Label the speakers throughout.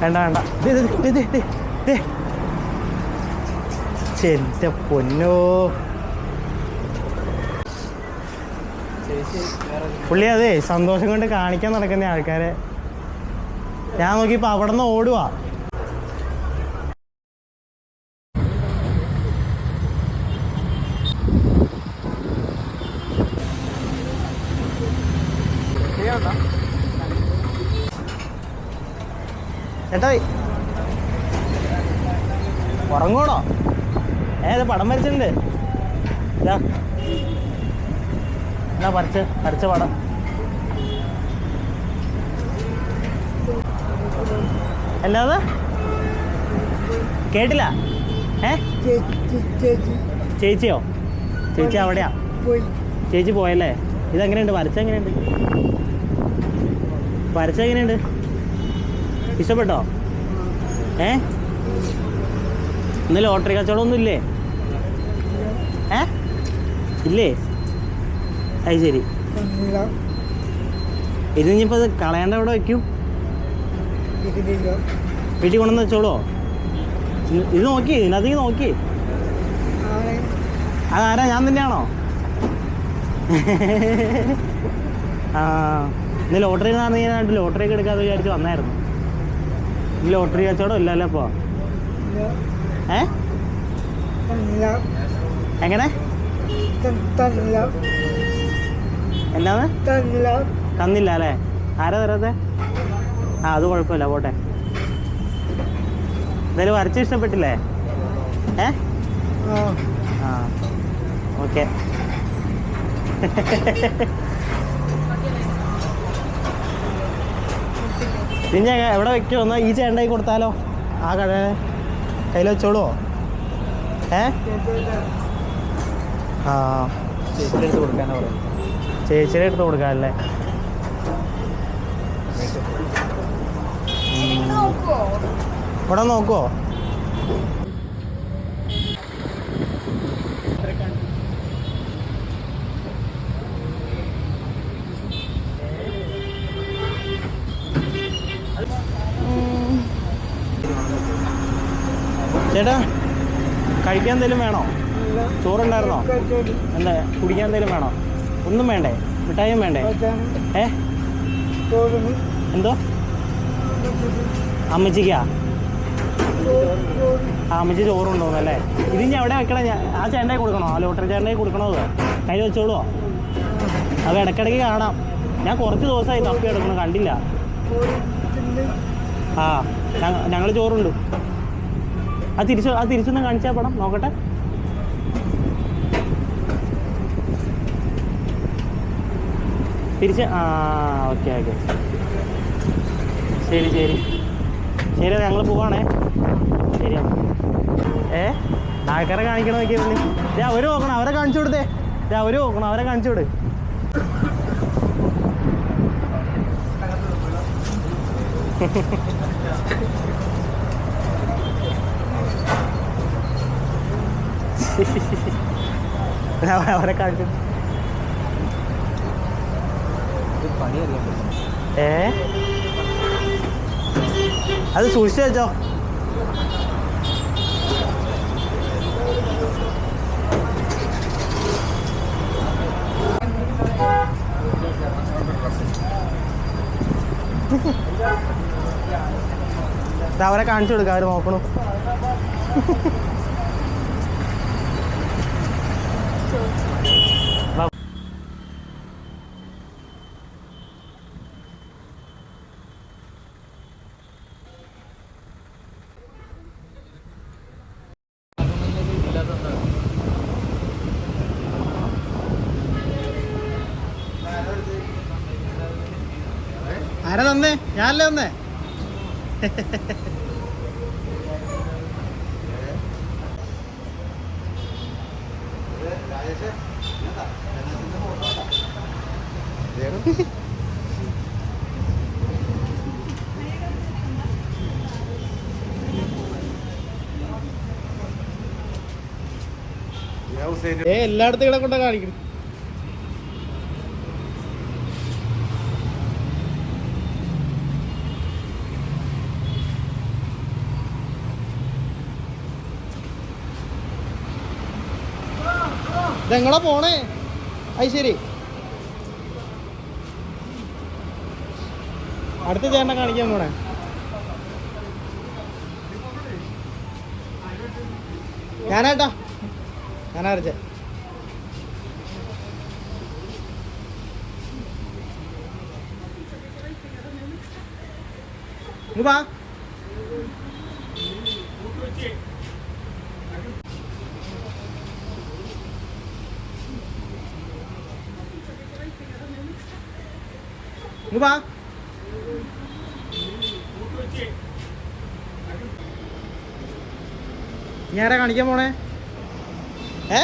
Speaker 1: വേണ്ട വേണ്ട. എന്റെ പൊന്നോ. പുള്ളി അതെ സന്തോഷം കൊണ്ട് കാണിക്കാൻ നടക്കുന്ന ആൾക്കാരെ. ഞാൻ നോക്കിയപ്പോ അവിടെ നിന്ന് ഓടുവാ. ചേട്ടാ ഉറങ്ങണോ ഏത് പടം വരച്ചിട്ടുണ്ട്. എന്നാ വരച്ച് വരച്ച പടം. അല്ലാതെ കേട്ടില്ല? ഏ? ചേച്ചിയോ? ചേച്ചി അവിടെയാ? ചേച്ചി പോയല്ലേ? ഇതെങ്ങനെയുണ്ട്? വരച്ചെങ്ങനെയുണ്ട് വരച്ചെങ്ങനെയുണ്ട് ഇഷ്ടപ്പെട്ടോ? ഏ? ഇന്ന് ലോട്ടറി കച്ചവടം ഒന്നും ഇല്ലേ? ഏ ഇല്ലേ. അത് ശരി ഇത് ഇനിയിപ്പോൾ കളയേണ്ട കളയാണ്ട് എവിടെ വെക്കും വീട്ടിൽ കൊണ്ടുവന്ന് വെച്ചോളോ. ഇത് നോക്കി ഇതിനകത്തേക്ക് നോക്കി. അതാരാ? ഞാൻ തന്നെയാണോ? ആ. ഇന്ന് ലോട്ടറി നടന്നു ലോട്ടറി ഒക്കെ എടുക്കാതെ വിചാരിച്ച് വന്നായിരുന്നു. ലോട്ടറി കച്ചവടം ഇല്ലല്ലോ ഇപ്പോൾ ഏ? എങ്ങനെ? എന്നാന്ന് തന്നില്ല. അല്ലേ? ആരാ തരാത്തെ? ആ അത് കുഴപ്പമില്ല പോട്ടെ. എന്തായാലും വരച്ച് ഇഷ്ടപ്പെട്ടില്ലേ? ഏ? ആ ഓക്കെ. പിന്നെ എവിടെ വെക്കോ എന്നാൽ ഈ ചേണ്ടായി കൊടുത്താലോ? ആ കട കയ്യിൽ വെച്ചോളൂ ഏ? ആ.
Speaker 2: ചേച്ചിയുടെ അടുത്ത് കൊടുക്കാനാ പറയാം
Speaker 1: ചേച്ചിയുടെ അടുത്ത് കൊടുക്കാമല്ലേ ഇവിടെ നോക്കുവോ? ചേട്ടാ കഴിക്കാൻ എന്തെങ്കിലും വേണോ? ചോറുണ്ടായിരുന്നോ? എന്താ കുടിക്കാൻ എന്തെങ്കിലും വേണോ? ഒന്നും വേണ്ടേ? മിഠായിയും വേണ്ടേ? ഏ? എന്തോ? അമ്മച്ചിക്കാ? ആ അമ്മച്ചി ചോറുണ്ടോന്നല്ലേ ഇത് ഞാൻ എവിടെ വെക്കണം? ഞാൻ ആ ചേട്ടനെ കൊടുക്കണോ? ആ ലോട്ടറി ചേട്ടനെ കൊടുക്കണോ അത്? കയ്യിൽ വെച്ചോളൂ. അത് ഇടയ്ക്കിടയ്ക്ക് കാണാം. ഞാൻ കുറച്ച് ദിവസമായി തപ്പി എടുക്കണം കണ്ടില്ല. ആ ഞങ്ങൾ ചോറുണ്ട്. ആ തിരിച്ചു ആ തിരിച്ചൊന്ന് കാണിച്ചാൽ പടം നോക്കട്ടെ. തിരിച്ച് ആ ഓക്കെ ഓക്കെ. ശരി ശരി. ശരി ഞങ്ങൾ പോവാണേ. ശരി ഏ? ആൾക്കാരെ കാണിക്കണം നോക്കിയ പിന്നെ ഇത് അവർ നോക്കണം അവരെ കാണിച്ചു കൊടുത്തേ. ഇത് അവർ നോക്കണം അവരെ കാണിച്ചു കൊടു. Ha ha അവ- അവരെ
Speaker 2: പണിയല്ല?
Speaker 1: ഏ? അത് സൂക്ഷിച്ചു വെച്ചോ. അവരെ കാണിച്ചു കൊടുക്കാം അവർ നോക്കണു. ആരാ തന്നേ? ഞാനല്ലേ തന്നേ? ഏ എല്ലായിടത്തും ഇവിടെ കൊണ്ടാ കാണിക്കണം. ഇതെങ്ങളാ പോണേ? അത് ശരി. അടുത്ത ചേട്ടനെ കാണിക്കാൻ പോണേ. ഞാനാട്ടാ ഞാനാ അരച്ചേ ഇങ്ങ് വാ. വാ. ഞാനാ കാണിക്കാൻ പോണേ? ഏ?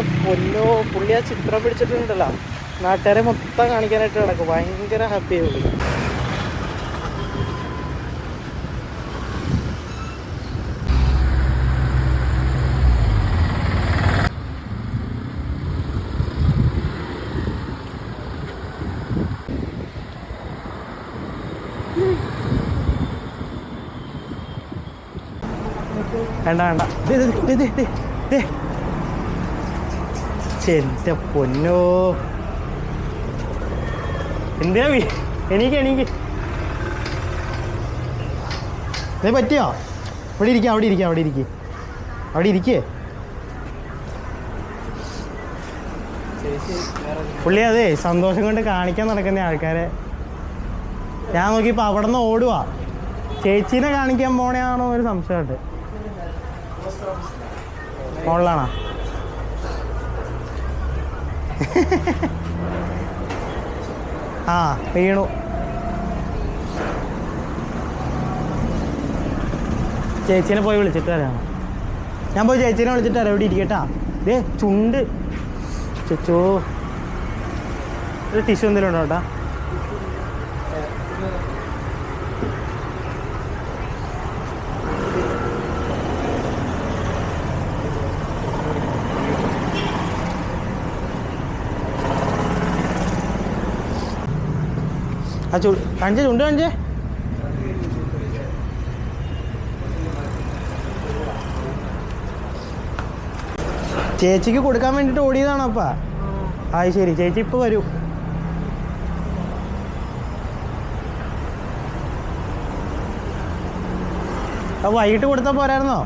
Speaker 1: എന്റെ പൊന്നോ പുള്ളി ആ ചിത്രം പിടിച്ചിട്ടുണ്ടല്ലോ. നാട്ടുകാരെ മൊത്തം കാണിക്കാനായിട്ട് നടക്കും. ഭയങ്കര ഹാപ്പി പുള്ളി. വേണ്ട വേണ്ട. എന്റെ പൊന്നോ എന്തിനാ എനിക്ക് എനിക്ക് നീ പറ്റിയോ? ഇവിടെ ഇരിക്കാം അവിടെ ഇരിക്കാം അവിടെ ഇരിക്കുക അവിടെ ഇരിക്കേ. പുള്ളി അതെ സന്തോഷം കൊണ്ട് കാണിക്കാൻ നടക്കുന്ന ആൾക്കാരെ. ഞാൻ നോക്കിയപ്പോൾ അവിടെ നിന്ന് ഓടുവാ. ചേച്ചീനെ കാണിക്കാൻ പോണയാണോ ഒരു സംശയമുണ്ട്. മോളിലാണോ ആ വീണു. ചേച്ചീനെ പോയി വിളിച്ചിട്ട് വരാം. ഞാൻ പോയി ചേച്ചീനെ വിളിച്ചിട്ട് വരാം. ഇവിടെ ഇരിക്കട്ടാ. ദേ ചുണ്ട്. ചോ ഒരു ടിഷ്യൂ എന്തെങ്കിലും ഉണ്ടോ ആ ചു കാണിച്ചേ ചുണ്ട് കാണിച്ചേ ചേച്ചിക്ക് കൊടുക്കാൻ വേണ്ടിട്ട് ഓടിയതാണോ അപ്പാ? ആ. ശരി. ചേച്ചി ഇപ്പോൾ വരൂ. വൈകിട്ട് കൊടുത്താൽ പോരായിരുന്നോ?